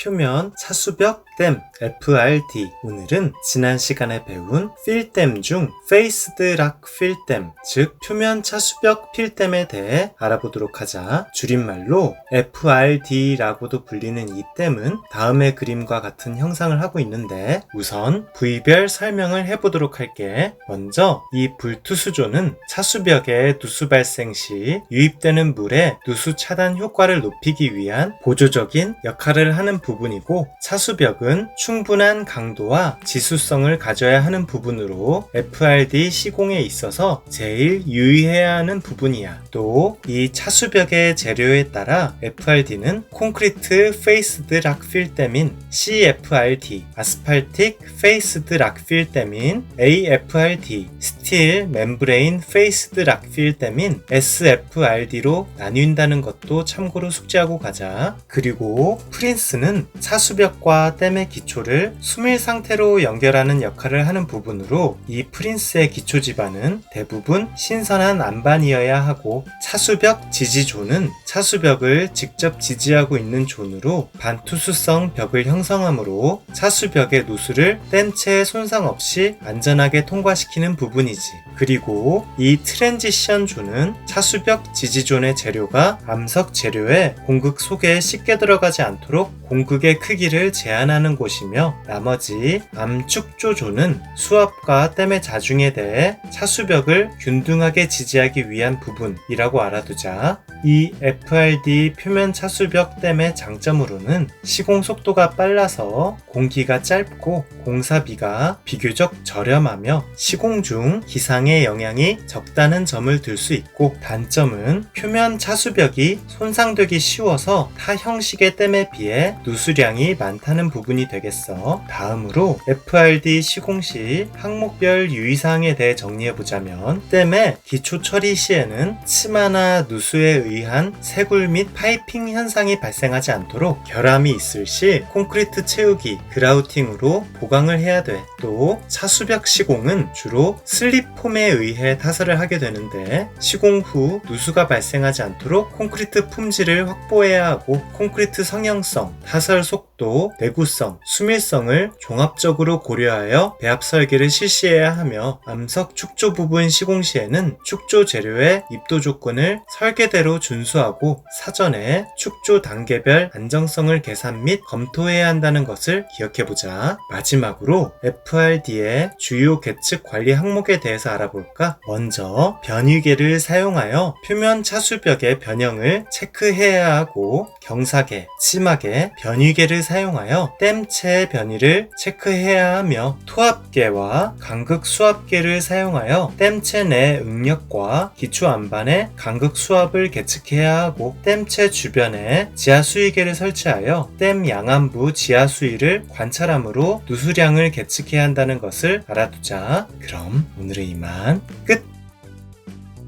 표면 차수벽 댐 FRD 오늘은 지난 시간에 배운 필댐 중 페이스드 락 필댐 즉 표면 차수벽 필댐에 대해 알아보도록 하자. 줄임말로 FRD라고도 불리는 이 댐은 다음의 그림과 같은 형상을 하고 있는데 우선 부위별 설명을 해보도록 할게. 먼저 이 불투수조는 차수벽에 누수 발생 시 유입되는 물에 누수 차단 효과를 높이기 위한 보조적인 역할을 하는 부분이고 차수벽은 충분한 강도와 지수성을 가져야 하는 부분으로 FRD 시공에 있어서 제일 유의해야 하는 부분이야. 또 이 차수벽의 재료에 따라 FRD는 콘크리트 페이스드 락필댐인 CFRD, 아스팔틱 페이스드 락필댐인 AFRD, 스틸 멤브레인 페이스드 락필댐인 SFRD로 나뉜다는 것도 참고로 숙지하고 가자. 그리고 프린스는 차수벽과 댐의 기초를 수밀 상태로 연결하는 역할을 하는 부분으로 이 프린스의 기초 지반은 대부분 신선한 안반이어야 하고 차수벽 지지존은 차수벽을 직접 지지하고 있는 존으로 반투수성 벽을 형성하므로 차수벽의 누수를 댐체의 손상 없이 안전하게 통과시키는 부분이지. 그리고 이 트랜지션 존은 차수벽 지지존의 재료가 암석 재료에 공극 속에 쉽게 들어가지 않도록 공극의 크기를 제한하는 곳이며 나머지 암축조 존은 수압과 댐의 자중에 대해 차수벽을 균등하게 지지하기 위한 부분이라고 알아두자. 이 FRD 표면 차수벽 댐의 장점으로는 시공 속도가 빨라서 공기가 짧고 공사비가 비교적 저렴하며 시공 중 기상의 영향이 적다는 점을 들 수 있고 단점은 표면 차수벽이 손상되기 쉬워서 타 형식의 댐에 비해 누수량이 많다는 부분이 되겠어. 다음으로 FRD 시공 시 항목별 유의사항에 대해 정리해보자면 댐의 기초 처리 시에는 치마나 누수에 의한 세굴 및 파이핑 현상이 발생하지 않도록 결함이 있을 시 콘크리트 채우기, 그라우팅으로 보강을 해야 돼. 또 차수벽 시공은 주로 슬립폼에 의해 타설을 하게 되는데 시공 후 누수가 발생하지 않도록 콘크리트 품질을 확보해야 하고 콘크리트 성형성, 타설 속도, 내구성, 수밀성을 종합적으로 고려하여 배합 설계를 실시해야 하며 암석 축조 부분 시공 시에는 축조 재료의 입도 조건을 설계대로 준수하고 사전에 축조 단계별 안정성을 계산 및 검토해야 한다는 것을 기억해보자. 마지막으로 FRD의 주요 계측 관리 항목에 대해서 알아볼까? 먼저 변위계를 사용하여 표면 차수벽의 변형을 체크해야 하고 경사계, 치마계, 변위계를 사용하여 댐체 변위를 체크해야 하며 투합계와 간극 수압계를 사용하여 댐체 내 응력과 기초 안반의 간극 수압을 계측해야 하고 댐체 주변에 지하 수위계를 설치하여 댐 양안부 지하 수위를 관찰함으로 누수량을 계측해야 한다는 것을 알아두자. 그럼 오늘은 이만 끝!